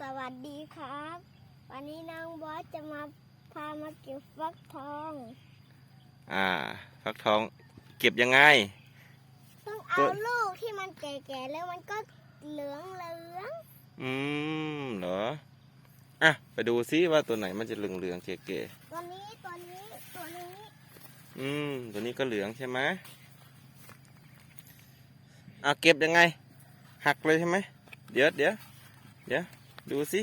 สวัสดีครับ วันนี้น้องบอสจะมาพามาเก็บฟักทอง อ่า ฟักทองเก็บยังไง ต้องตัเอาวลูกที่มันแก่ๆแล้วมันก็เหลืองเหลืองอืมเหรอ อะ ไปดูซิว่าตัวไหนมันจะเหลืองๆเก๋ๆตัวนี้ตัวนี้ตัวนี้ๆอืม ตัวนี้ก็เหลืองใช่ไหมอะเก็บยังไง หักเลยใช่ไหมเดี๋ยวเดี๋ยวเดี๋ยว ดูสิ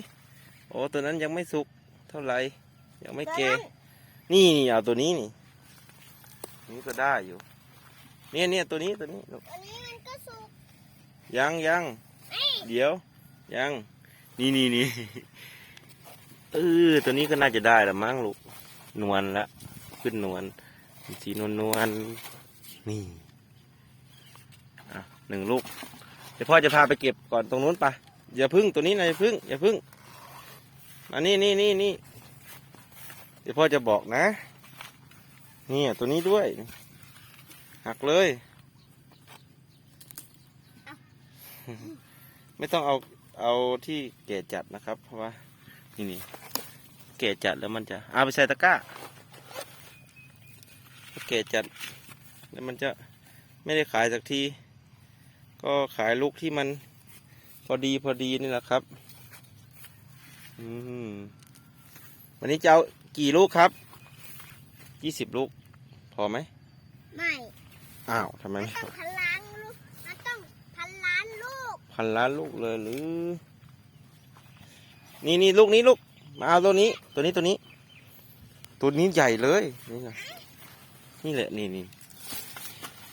โอ้ตัวนั้นยังไม่สุกเท่าไหร่ยังไม่ตัวเก่นั้นนี่นี่เอาตัวนี้นี่นี่ก็ได้อยู่ เนี่ยเนี่ยตัวนี้ตัวนี้ลูกตัวนี้มันก็สุกยังยังเอ้ยเดี๋ยว ยัง นี่นี่นี่เออตัวนี้ก็น่าจะได้ละมั้งลูกนวลละขึ้นนวลสีนวลนวลๆนี่อะหนึ่งลูกเดี๋ยวพ่อจะพาไปเก็บก่อนตรงนู้นไปะ อย่าพึ่งตัวนี้นะอย่าพึ่ง อย่าพึ่งมานี่นี่นี่นี่เดี๋ยวพ่อจะบอกนะนี่ตัวนี้ด้วย หักเลย ไม่ต้องเอาเอาที่แก่จัดนะครับ เพราะว่านี่นี่แก่จัดแล้วมันจะเอาไปใส่ตะกร้าถ้าแก่จัด แล้วมันจะไม่ได้ขายสักที ก็ขายลูกที่มัน พอดีพอดีนี่แหละครับ อืมวันนี้จะเอากี่ลูกครับ ยี่สิบลูก พอไหม ไม่อ้าวทำไมมันไม่พต้อองพันล้านลูกมันต้องพันล้านลูก พันล้านลูกเลยหรือ นี่นี่ลูกนี้ลูก มาเอาตัวนี้ ตัวนี้ตัวนี้ ตัวนี้ใหญ่เลย นี่ไงนี่แหละนี่นี่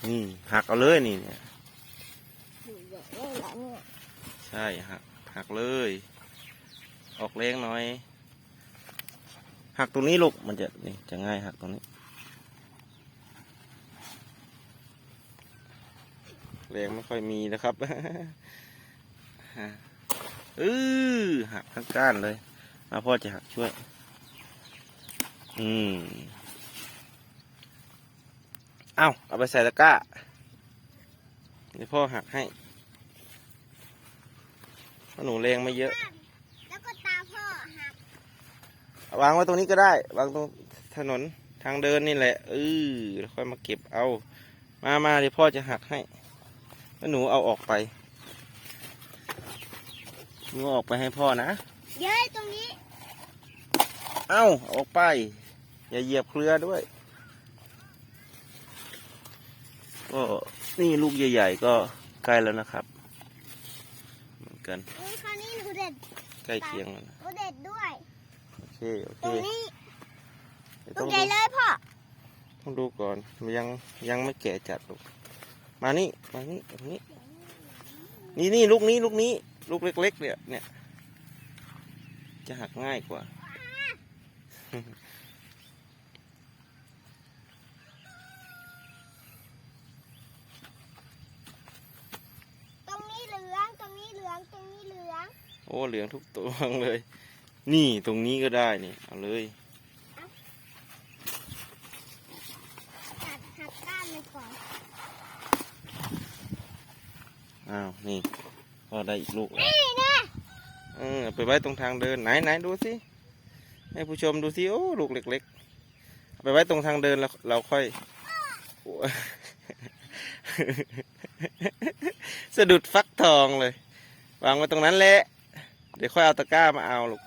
นี่หักเอาเลยนี่เนี่ยอยู่ใหญ่เลยเหรอเนี่ย ใช่หักหักเลย ออกแรงหน่อย หักตรงนี้ลูกมันจะนี่จะง่ายหักตรงนี้แรงไม่ค่อยมีนะครับอือหักทั้งก้านเลยมาพ่อจะหักช่วย อืมเอาเอาไปใส่ตะกร้าเดี๋ยวพ่อหักให้ เพราะหนูแรงไม่เยอะ แล้วก็ตาพ่อหักวางไว้ตรงนี้ก็ได้ วางตรงถนนทางเดินนี่แหละเออแล้วค่อยมาเก็บเอา มามาเดี๋ยวพ่อจะหักให้แล้วหนูเอาออกไปหนูเอาออกไปให้พ่อนะเย้ยตรงนี้เอ้าเอาออกไป อย่าเหยียบเครือด้วยก็นี่ลูกใหญ่ ๆ ก็ใกล้แล้วนะครับเหมือน กันอุ้ยคราวนี้หนูเด็ดใกล้เคียงแล้วนะหนูเด็ดด้วย โอเค โอเคตรงนี้เดี๋ยวลูต้อกงใหญ่ดูเลยพ่อ ต้องดูก่อนมันยังยังไม่แก่จัดลูกมานี่มานี่ตรงนี้ นี่นี่ลูกนี้ลูกนี้ ลูกเล็ก ๆ เนี่ยเนี่ย จะหักง่ายกว่า ตรงนี้เหลือง ตรงนี้เหลือง ตรงนี้เหลือง โอ้เหลืองทุกตัวเลย นี่ตรงนี้ก็ได้นี่ เอาเลยตัดหักก้านไปก่อนอ้าวนี่พอได้อีกลูกแล้วนี่นะเออเอาไปไว้ตรงทางเดินไหนไหนดูสิให้ผู้ชมดูสิโอ้ลูกเล็กๆเอาไปไว้ตรงทางเดินแล้วเราค่อยโอ้สะดุดฟักทองเลย วางไว้ตรงนั้นแหละ เดี๋ยวค่อยเอาตะกร้ามาเอาลูก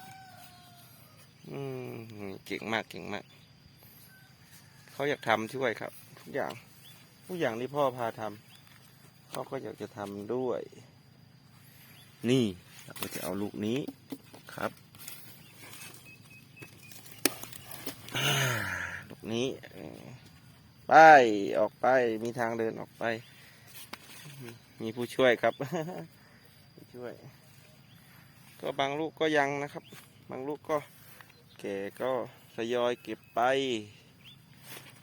อืมเก่งมากเก่งมาก เขาอยากทำช่วยครับ ทุกอย่าง ทุกอย่างที่พ่อพาทำเขาก็อยากจะทำด้วย นี่เราก็จะเอาลูกนี้ครับลูกนี้ไปออกไปมีทางเดินออกไป มีผู้ช่วยครับผู้ช่วย ก็บางลูกก็ยังนะครับ บางลูกก็แก่ก็ทยอยเก็บไป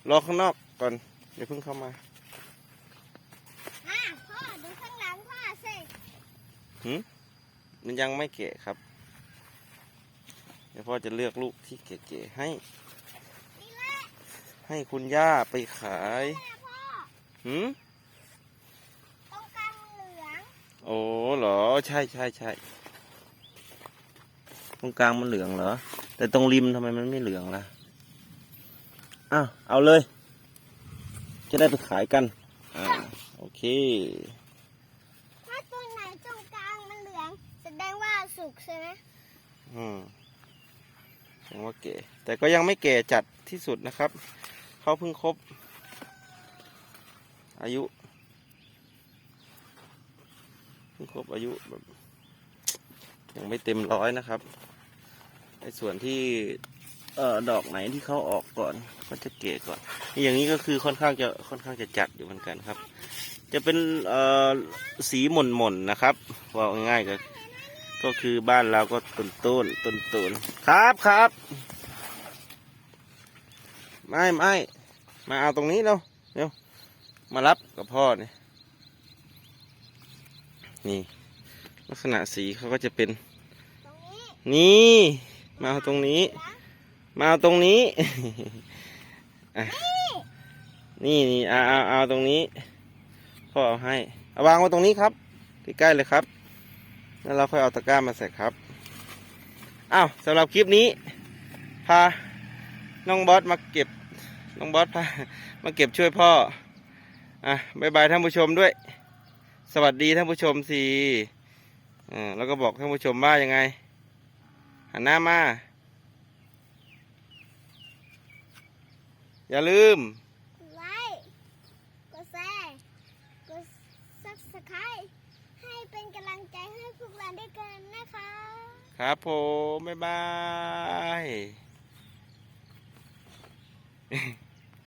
รอข้างนอกก่อนอย่าเพิ่งเข้ามาอะพ่อดูข้างหลังพ่อสิมันยังไม่แก่ครับ เดี๋ยวพ่อจะเลือกลูกที่แก่ๆให้ นี่แหละให้คุณย่าไปขายแม่พ่อหืมตรงกลางเหลือง โอ้เหรอ ใช่ใช่ใช่ รงกลางมันเหลืองเหรอ แต่ตรงริมทำไมมันไม่เหลืองล่ะอ้าวเอาเลย จะได้ไปขายกันอ่าโอเค ถ้าตัวไหนตรงกลางมันเหลืองแสดงว่าสุกใช่ไหมอืมยังว่าเก๋แต่ก็ยังไม่แก่จัดที่สุดนะครับ เขาเพิ่งครบ อายุ เพิ่งครบอายุแบบยังไม่เต็มร้อยนะครับ ในส่วนที่เอ่อดอกไหนที่เขาออกก่อนก็จะเก๋ก่อน อย่างนี้ก็คือค่อนข้างจะค่อนข้างจะจัดอยู่เหมือนกันครับ จะเป็นเอ่อสีหม่นหม่นๆนะครับว่าง่ายๆก็ก็คือบ้านเราก็ต้นต้นต้นต้นครับครับไม่ไม่มาเอาตรงนี้เร็วเร็วมารับกับพ่อเนี่ยนี่ ลักษณะสีเขาก็จะเป็น นี่ มาเอาตรงนี้มาเอาตรงนี้นี่นี่เอาเอาเอาตรงนี้พ่อเอาให้เอาวางไว้ตรงนี้ครับใกล้ๆเลยครับแล้วเราค่อยเอาตะกร้ามาใส่ครับอ้าวสำหรับคลิปนี้พาน้องบอสมาเก็บน้องบอสพามาเก็บช่วยพ่ออะบายบายท่านผู้ชมด้วย สวัสดีท่านผู้ชมสิอ่าแล้วก็บอกท่านผู้ชมว่ายังไง หันหน้ามา อย่าลืมกดไลค์กดแชร์กดซับสไครต์ให้เป็นกำลังใจให้พวกเราด้วยกันนะคะ ครับผม บ๊ายบาย